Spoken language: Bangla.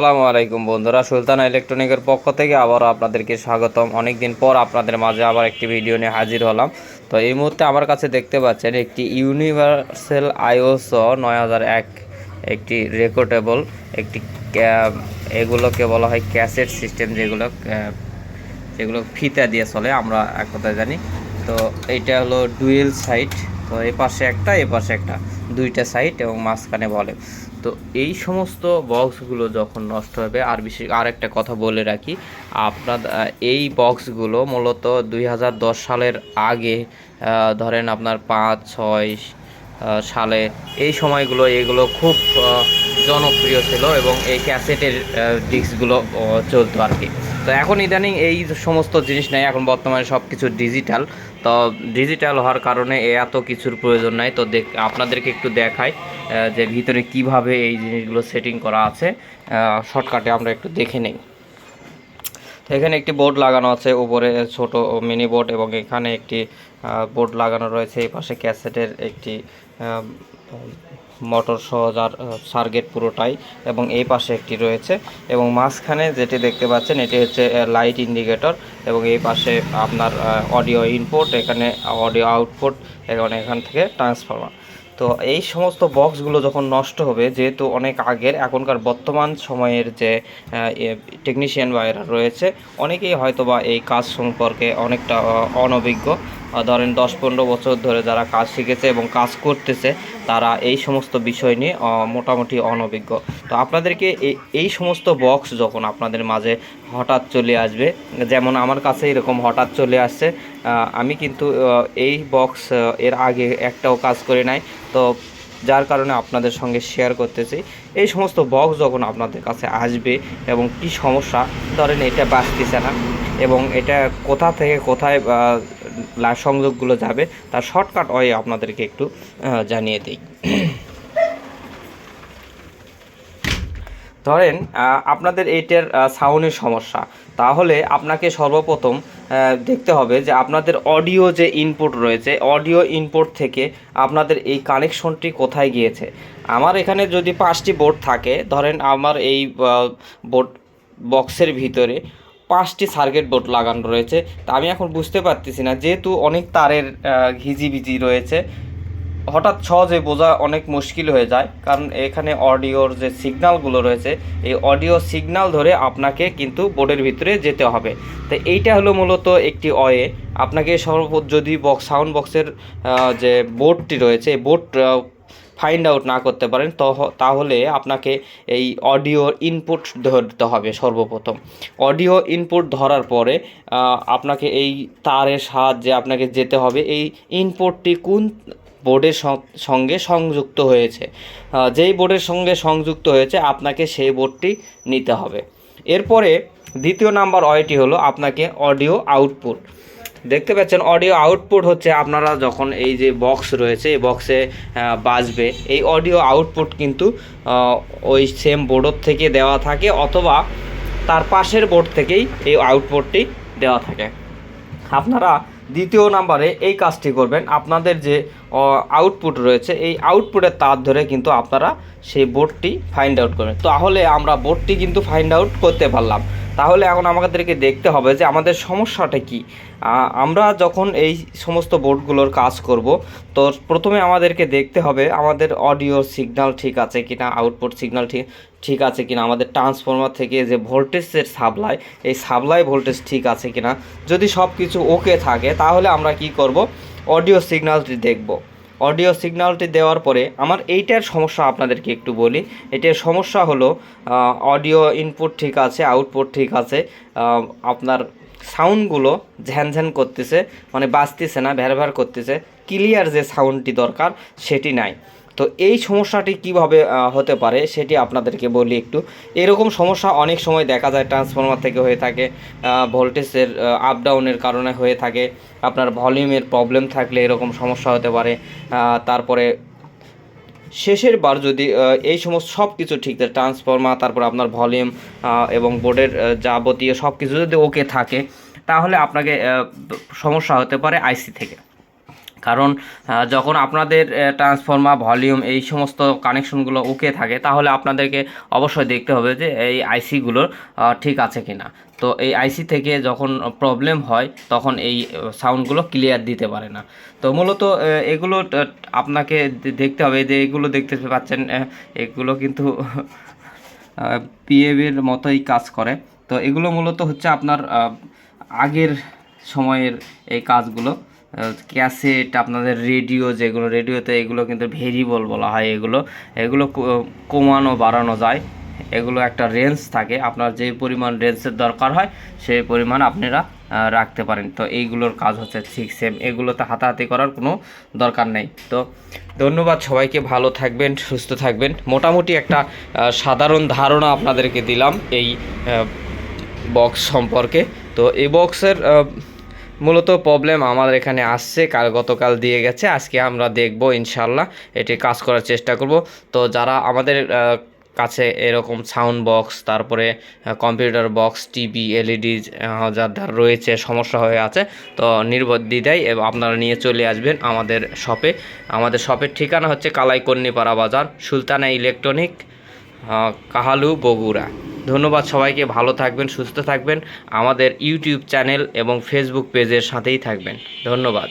আসসালামু আলাইকুম বন্ধুরা, সুলতান ইলেকট্রনিকের পক্ষ থেকে আবারও আপনাদেরকে স্বাগতম। অনেকদিন পর আপনাদের মাঝে আবার একটি ভিডিও নিয়ে হাজির হলাম। তো এই মুহূর্তে আমার কাছে দেখতে পাচ্ছেন একটি ইউনিভার্সাল আইওসো নয় হাজার এক, একটি রেকর্ডেবল, একটি এগুলোকে বলা হয় ক্যাসেট সিস্টেম, যেগুলো যেগুলো ফিতা দিয়ে চলে, আমরা এক কথায় জানি। তো এটা হলো ডুয়েল সাইট, তো এ পাশে একটা এ পাশে একটা, দুইটা সাইট এবং মাঝখানে বলে তো এই সমস্ত বক্সগুলো যখন নষ্ট হবে, আর বিশেষ আর একটা কথা বলে রাখি, আপনার এই বক্সগুলো মূলত দুই হাজার দশ সালের আগে ধরেন আপনার পাঁচ, ছয় সালে, এই সময়গুলো এগুলো খুব জনপ্রিয় ছিল এবং এই ক্যাসেটের ডিস্কগুলো চলতো আর কি। তো এখন ইদানিং এই সমস্ত জিনিস নেই, এখন বর্তমানে সব কিছু ডিজিটাল। তো ডিজিটাল হওয়ার কারণে এত কিছুর প্রয়োজন নাই। তো দেখ, আপনাদেরকে একটু দেখাই যে ভিতরে কীভাবে এই জিনিসগুলো সেটিং করা আছে। শর্টকাটে আমরা একটু দেখে নেই। তো এখানে একটি বোর্ড লাগানো আছে, উপরে ছোট মিনি বোর্ড এবং এখানে একটি বোর্ড লাগানো রয়েছে। এই পাশে ক্যাসেটের একটি মোটর সহ যার সার্গেট পুরোটাই এবং এই পাশে একটি রয়েছে এবং মাঝখানে যেটি দেখতে পাচ্ছেন এটি হচ্ছে লাইট ইন্ডিকেটর এবং এই পাশে আপনার অডিও ইনপুট এখানে অডিও আউটপুট এবং এখান থেকে ট্রান্সফরমার তো এই সমস্ত বক্সগুলো যখন নষ্ট হবে, যেহেতু অনেক আগের, এখনকার বর্তমান সময়ের যে টেকনিশিয়ান ভাইয়েরা রয়েছে, অনেকেই হয়তো বা এই কাজ সম্পর্কে অনেকটা অনভিজ্ঞ। ধরেন দশ পনেরো বছর ধরে যারা কাজ শিখেছে এবং কাজ করতেছে, তারা এই সমস্ত বিষয় নিয়ে মোটামুটি অনভিজ্ঞ। তো আপনাদেরকে এই- সমস্ত বক্স যখন আপনাদের মাঝে হঠাৎ চলে আসবে, যেমন আমার কাছে এরকম হঠাৎ চলে আসছে আমি কিন্তু এই বক্স এর আগে একটাও কাজ করে নাই। তো যার কারণে আপনাদের সঙ্গে শেয়ার করতেছি। এই সমস্ত বক্স যখন আপনাদের কাছে আসবে এবং কি সমস্যা, ধরেন এটা বাঁচতেছে না এবং এটা কোথা থেকে কোথায় সংযোগগুলো যাবে, তার শর্টকাট ওয়ে আপনাদেরকে একটু জানিয়ে দিই। ধরেন আপনাদের এইটার সাউন্ডের সমস্যা। তাহলে আপনাকে সর্বপ্রথম দেখতে হবে যে আপনাদের অডিও যে ইনপুট রয়েছে অডিও ইনপুট থেকে আপনাদের এই কানেকশনটি কোথায় গিয়েছে। আমার এখানে যদি পাঁচটি বোর্ড থাকে, ধরেন আমার এই বোর্ড বক্সের ভিতরে পাঁচটি সার্কিট বোর্ড লাগানো রয়েছে। তা আমি এখন বুঝতে পারতেছি না, যেহেতু অনেক তারের ঘিজিবিজি রয়েছে, হঠাৎ সহজে বোঝা অনেক মুশকিল হয়ে যায়, কারণ এখানে অডিওর যে সিগনালগুলো রয়েছে, এই অডিও সিগনাল ধরে আপনাকে কিন্তু বোর্ডের ভিতরে যেতে হবে। তো এইটা হলো মূলত একটি অয়ে আপনাকে সর্ব যদি বক্স সাউন্ড বক্সের যে বোর্ডটি রয়েছে বোর্ড ফাইন্ড আউট না করতে পারেন, তহ- তাহলে আপনাকে এই অডিও ইনপুট ধরতে হবে সর্বপ্রথম। অডিও ইনপুট ধরার পরে আপনাকে এই তারের সাহায্যে আপনাকে যেতে হবে। এই ইনপুটটি কোন বোর্ডের সঙ্গে সংযুক্ত হয়েছে? যেই বোর্ডের সঙ্গে সংযুক্ত হয়েছে, আপনাকে সেই বোর্ডটি নিতে হবে। এরপরে দ্বিতীয় নাম্বার অয়টি হলো আপনাকে অডিও আউটপুট দেখতে পাচ্ছেন অডিও আউটপুট হচ্ছে আপনারা যখন এই যে বক্স রয়েছে, এই বক্সে বাজবে, এই অডিও আউটপুট কিন্তু ওই সেম বোর্ডর থেকে দেওয়া থাকে অথবা তার পাশের বোর্ড থেকেই এই আউটপুটটি দেওয়া থাকে। আপনারা দ্বিতীয় নাম্বারে এই কাজটি করবেন। আপনাদের যে আউটপুট রয়েছে, এই আউটপুটের তার ধরে কিন্তু আপনারা সেই বোর্ডটি ফাইন্ড আউট করবেন। তাহলে আমরা বোর্ডটি কিন্তু ফাইন্ড আউট করতে পারলাম। তাহলে এখন আমাদেরকে দেখতে হবে যে আমাদের সমস্যাটা কি। আমরা যখন এই সমস্ত বোর্ডগুলোর কাজ করব, তো প্রথমে আমাদেরকে দেখতে হবে আমাদের অডিও সিগন্যাল ঠিক আছে কিনা আউটপুট সিগন্যাল ঠিক ঠিক আছে কিনা, আমাদের ট্রান্সফর্মার থেকে যে ভোল্টেজের সাপ্লাই এই সাপ্লাই ভোল্টেজ ঠিক আছে কিনা। যদি সব কিছু ওকে থাকে তাহলে আমরা কি করব? অডিও সিগনালটি দেখব। অডিও সিগনালটি দেওয়ার পরে আমার এইটার সমস্যা আপনাদেরকে একটু বলি। এটার সমস্যা হলো অডিও ইনপুট ঠিক আছে আউটপুট ঠিক আছে আপনার সাউন্ডগুলো ঝ্যান ঝ্যান করতেছে মানে বাঁচতেছে না ভ্যার ভ্যার করতেছে। ক্লিয়ার যে সাউন্ডটি দরকার, সেটি নাই। তো এই সমস্যাটি কীভাবে হতে পারে সেটি আপনাদেরকে বলি একটু। এরকম সমস্যা অনেক সময় দেখা যায় ট্রান্সফর্মার থেকে হয়ে থাকে ভোল্টেজের আপ ডাউনের কারণে হয়ে থাকে, আপনার ভলিউমের প্রবলেম থাকলে এরকম সমস্যা হতে পারে তারপরে শেষের বার যদি এই সমস্ত সব কিছু ঠিক থাকে ট্রান্সফর্মার তারপর আপনার ভলিউম এবং বোর্ডের যাবতীয় সব কিছু যদি ওকে থাকে, তাহলে আপনাকে সমস্যা হতে পারে আইসি থেকে। কারণ যখন আপনাদের ট্রান্সফর্মার ভলিউম এই সমস্ত কানেকশনগুলো ওকে থাকে, তাহলে আপনাদেরকে অবশ্যই দেখতে হবে যে এই আইসিগুলোর ঠিক আছে কি না তো এই আইসি থেকে যখন প্রবলেম হয়, তখন এই সাউন্ডগুলো ক্লিয়ার দিতে পারে না। তো মূলত এগুলো আপনাকে দেখতে হবে যে এগুলো দেখতে পাচ্ছেন এগুলো কিন্তু পিএবির মতোই কাজ করে। তো এগুলো মূলত হচ্ছে আপনার আগের সময়ের এই কাজগুলো। ক্যাসেট, আপনাদের রেডিও যেগুলো, রেডিওতে এগুলো কিন্তু ভেরিয়েবল বলা হয় এগুলো। এগুলো কমানো, বাড়ানো যায়। এগুলো একটা রেঞ্জ থাকে। আপনার যে পরিমাণ রেঞ্জের দরকার হয়, সেই পরিমাণ আপনারা রাখতে পারেন। তো এইগুলোর কাজ হচ্ছে ঠিক সেম এগুলোতে হাতাহাতি করার কোনো দরকার নেই। তো ধন্যবাদ সবাইকে। ভালো থাকবেন, সুস্থ থাকবেন। মোটামুটি একটা সাধারণ ধারণা আপনাদেরকে দিলাম এই বক্স সম্পর্কে। তো এই বক্সের মূলত প্রবলেম আমাদের এখানে আসছে, কাল গতকাল দিয়ে গেছে, আজকে আমরা দেখব ইনশাল্লাহ এটি কাজ করার চেষ্টা করব। তো যারা আমাদের কাছে এরকম সাউন্ড বক্স তারপরে কম্পিউটার বক্স টিভি এলইডি যাদের রয়েছে, সমস্যা হয়ে আছে, তো নির্বদ্বিধায় এব- আপনারা নিয়ে চলে আসবেন আমাদের শপে আমাদের শপের ঠিকানা হচ্ছে কালাইকন্যিপাড়া বাজার, সুলতানা ইলেকট্রনিক কাহালু বগুড়া। ধন্যবাদ সবাইকে, ভালো থাকবেন, সুস্থ থাকবেন। আমাদের ইউটিউব চ্যানেল এবং ফেসবুক পেজের সাথেই থাকবেন। ধন্যবাদ।